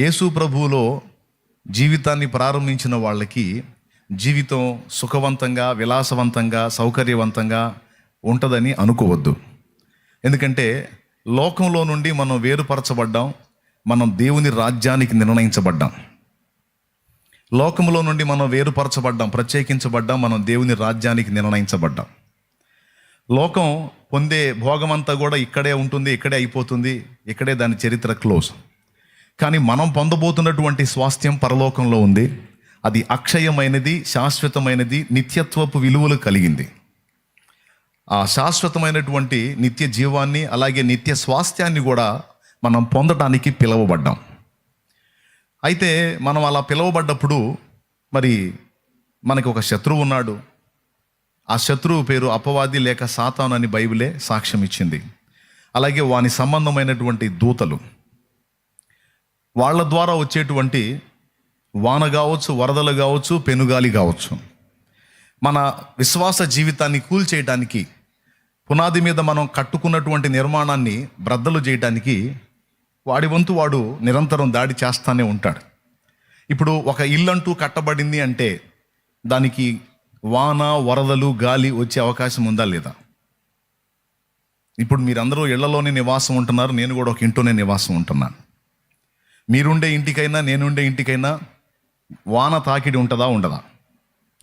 యేసు ప్రభువులో జీవితాన్ని ప్రారంభించిన వాళ్ళకి జీవితం సుఖవంతంగా విలాసవంతంగా సౌకర్యవంతంగా ఉంటుందని అనుకోవద్దు. ఎందుకంటే లోకంలో నుండి మనం వేరుపరచబడ్డాం మనం దేవుని రాజ్యానికి నిర్ణయించబడ్డాం. లోకంలో నుండి మనం వేరుపరచబడ్డాం ప్రత్యేకించబడ్డాం మనం దేవుని రాజ్యానికి నిర్ణయించబడ్డాం. లోకం పొందే భోగమంతా కూడా ఇక్కడే ఉంటుంది ఇక్కడే అయిపోతుంది ఇక్కడే దాని చరిత్ర క్లోజ్. కానీ మనం పొందబోతున్నటువంటి స్వాస్థ్యం పరలోకంలో ఉంది. అది అక్షయమైనది శాశ్వతమైనది నిత్యత్వపు విలువలు కలిగింది. ఆ శాశ్వతమైనటువంటి నిత్య జీవాన్ని అలాగే నిత్య స్వాస్థ్యాన్ని కూడా మనం పొందడానికి పిలువబడ్డాం. అయితే మనం అలా పిలువబడ్డప్పుడు మరి మనకి ఒక శత్రువు ఉన్నాడు. ఆ శత్రువు పేరు అపవాది లేక సాతాను అని బైబిలే సాక్ష్యం ఇచ్చింది అలాగే వాని సంబంధమైనటువంటి దూతలు. వాళ్ళ ద్వారా వచ్చేటువంటి వాన కావచ్చు వరదలు కావచ్చు పెనుగాలి కావచ్చు. మన విశ్వాస జీవితాన్ని కూల్చేయడానికి పునాది మీద మనం కట్టుకున్నటువంటి నిర్మాణాన్ని బ్రద్దలు చేయడానికి వాడి వంతు వాడు నిరంతరం దాడి చేస్తానే ఉంటాడు. ఇప్పుడు ఒక ఇల్లంటూ కట్టబడింది అంటే దానికి వాన వరదలు గాలి వచ్చే అవకాశం ఉందా లేదా? ఇప్పుడు మీరందరూ ఇళ్ళలోనే నివాసం ఉంటున్నారు నేను కూడా ఒక ఇంట్లోనే నివాసం ఉంటున్నాను. మీరుండే ఇంటికైనా నేనుండే ఇంటికైనా వాన తాకిడి ఉంటుందా ఉండదా?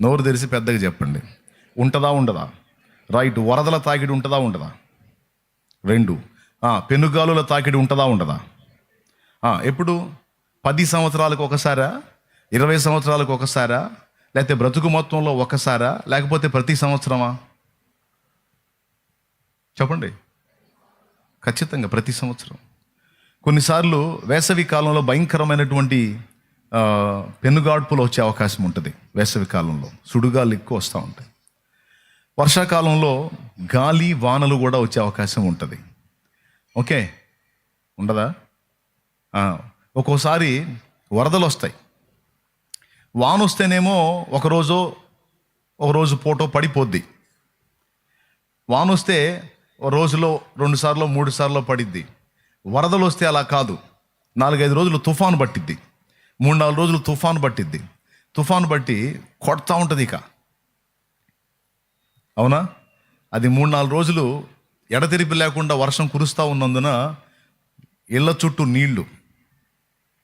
నోరు తెరిచి పెద్దగా చెప్పండి. ఉంటుందా ఉండదా? రైట్ వరదల తాకిడి ఉంటుందా ఉండదా? రెండు. పెనుగాలుల తాకిడి ఉంటుందా ఉండదా? ఎప్పుడు? పది సంవత్సరాలకు ఒకసారా? ఇరవై సంవత్సరాలకు ఒకసారా? లేకపోతే బ్రతుకు మొత్తంలో ఒకసారా? లేకపోతే ప్రతి సంవత్సరమా? చెప్పండి. ఖచ్చితంగా ప్రతి సంవత్సరం. కొన్నిసార్లు వేసవి కాలంలో భయంకరమైనటువంటి పెనుగాడ్పులు వచ్చే అవకాశం ఉంటుంది వేసవి కాలంలో. సుడుగాలు ఎక్కువ వస్తూ ఉంటాయి. వర్షాకాలంలో గాలి వానలు కూడా వచ్చే అవకాశం ఉంటుంది. ఓకే? ఉండదా? ఒక్కోసారి వరదలు వస్తాయి. వాన వస్తేనేమో ఒకరోజు ఒకరోజు ఫోటో పడిపోద్ది. వాన వస్తే రోజులో రెండు సార్లు మూడు సార్లు పడిద్ది. వరదలు వస్తే అలా కాదు. నాలుగైదు రోజులు తుఫాను పట్టిద్ది. మూడు నాలుగు రోజులు తుఫాను పట్టిద్ది. తుఫాను బట్టి కొడతా ఉంటుంది ఇక. అవునా? అది మూడు నాలుగు రోజులు ఎడతెరిపి లేకుండా వర్షం కురుస్తూ ఉన్నందున ఇళ్ళ చుట్టూ నీళ్ళు.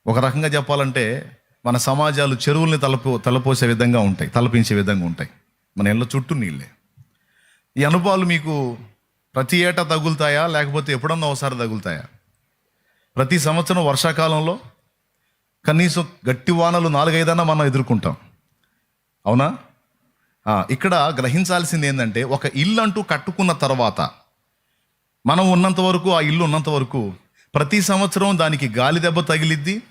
ఒక రకంగా చెప్పాలంటే మన సమాజాలు చెరువుల్ని తలపో తలపోసే విధంగా ఉంటాయి తలపించే విధంగా ఉంటాయి. మన ఇళ్ళ చుట్టూ నీళ్ళే ఈ అనుభవాలు మీకు ప్రతి ఏటా తగులుతాయా? లేకపోతే ఎప్పుడన్నా ఒకసారి తగులుతాయా? ప్రతి సంవత్సరం వర్షాకాలంలో కనీసం గట్టి వానలు నాలుగైదన్నా మనం ఎదుర్కొంటాం. అవునా? ఇక్కడ గ్రహించాల్సింది ఏంటంటే ఒక ఇల్లు అంటూ కట్టుకున్న తర్వాత మనం ఉన్నంత వరకు ఆ ఇల్లు ఉన్నంత వరకు ప్రతి సంవత్సరం దానికి గాలి దెబ్బ తగిలిద్ది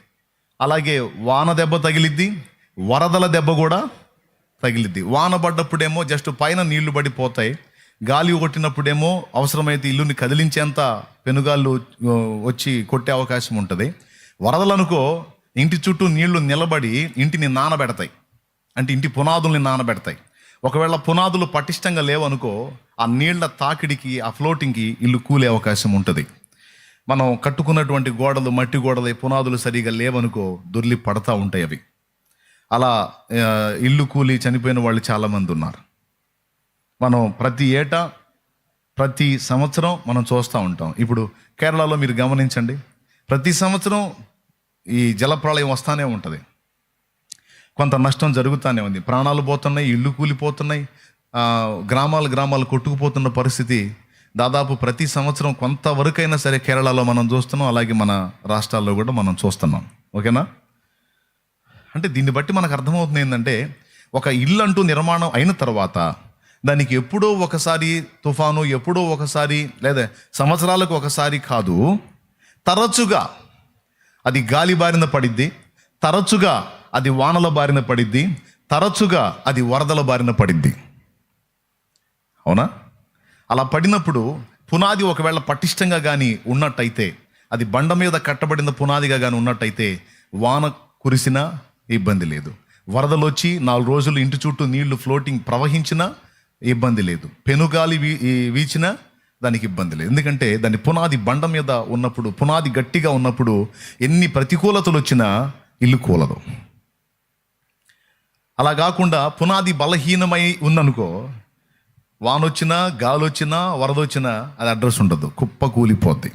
అలాగే వాన దెబ్బ తగిలిద్ది వరదల దెబ్బ కూడా తగిలిద్ది. వాన పడ్డప్పుడేమో జస్ట్ పైన నీళ్ళు పడిపోతాయి. గాలి కొట్టినప్పుడేమో అవసరమైతే ఇల్లుని కదిలించేంత పెనుగాళ్ళు వచ్చి కొట్టే అవకాశం ఉంటుంది. వరదలు అనుకో ఇంటి చుట్టూ నీళ్ళు నిలబడి ఇంటిని నానబెడతాయి. అంటే ఇంటి పునాదుల్ని నానబెడతాయి. ఒకవేళ పునాదులు పటిష్టంగా లేవనుకో ఆ నీళ్ళ తాకిడికి ఆ ఫ్లోటింగ్కి ఇల్లు కూలే అవకాశం ఉంటుంది. మనం కట్టుకున్నటువంటి గోడలు మట్టి గోడలు పునాదులు సరిగా లేవనుకో దొర్లి పడతా ఉంటాయి అవి. అలా ఇల్లు కూలి చనిపోయిన వాళ్ళు చాలామంది ఉన్నారు. మనం ప్రతి ఏటా ప్రతి సంవత్సరం మనం చూస్తూ ఉంటాం. ఇప్పుడు కేరళలో మీరు గమనించండి. ప్రతి సంవత్సరం ఈ జలప్రళయం వస్తానే ఉంటుంది. కొంత నష్టం జరుగుతూనే ఉంది. ప్రాణాలు పోతున్నాయి ఇల్లు కూలిపోతున్నాయి గ్రామాలు గ్రామాలు కొట్టుకుపోతున్న పరిస్థితి దాదాపు ప్రతి సంవత్సరం కొంతవరకైనా సరే కేరళలో మనం చూస్తున్నాం. అలాగే మన రాష్ట్రాల్లో కూడా మనం చూస్తున్నాం. ఓకేనా? అంటే దీన్ని బట్టి మనకు అర్థమవుతుంది ఏంటంటే ఒక ఇల్లు అంటూ నిర్మాణం అయిన తర్వాత దానికి ఎప్పుడో ఒకసారి తుఫాను ఎప్పుడో ఒకసారి లేదా సంవత్సరాలకు ఒకసారి కాదు తరచుగా అది గాలి బారిన పడిద్ది తరచుగా అది వానల బారిన పడిద్ది తరచుగా అది వరదల బారిన పడిద్ది. అవునా? అలా పడినప్పుడు పునాది ఒకవేళ పటిష్టంగా కానీ ఉన్నట్టయితే అది బండ మీద కట్టబడిన పునాదిగా కానీ ఉన్నట్టయితే వాన కురిసినా ఇబ్బంది లేదు. వరదలు వచ్చి నాలుగు రోజులు ఇంటి చుట్టూ నీళ్ళు ఫ్లోటింగ్ ప్రవహించినా ఇబ్బంది లేదు. పెనుగాలి వీ వీచినా దానికి ఇబ్బంది లేదు. ఎందుకంటే దాని పునాది బండ మీద ఉన్నప్పుడు పునాది గట్టిగా ఉన్నప్పుడు ఎన్ని ప్రతికూలతలు వచ్చినా ఇల్లు కూలదు. అలా కాకుండా పునాది బలహీనమై ఉందనుకో వానొచ్చినా గాలొచ్చినా వరదొచ్చినా అది అడ్రస్ ఉండదు. కుప్ప కూలిపోద్ది.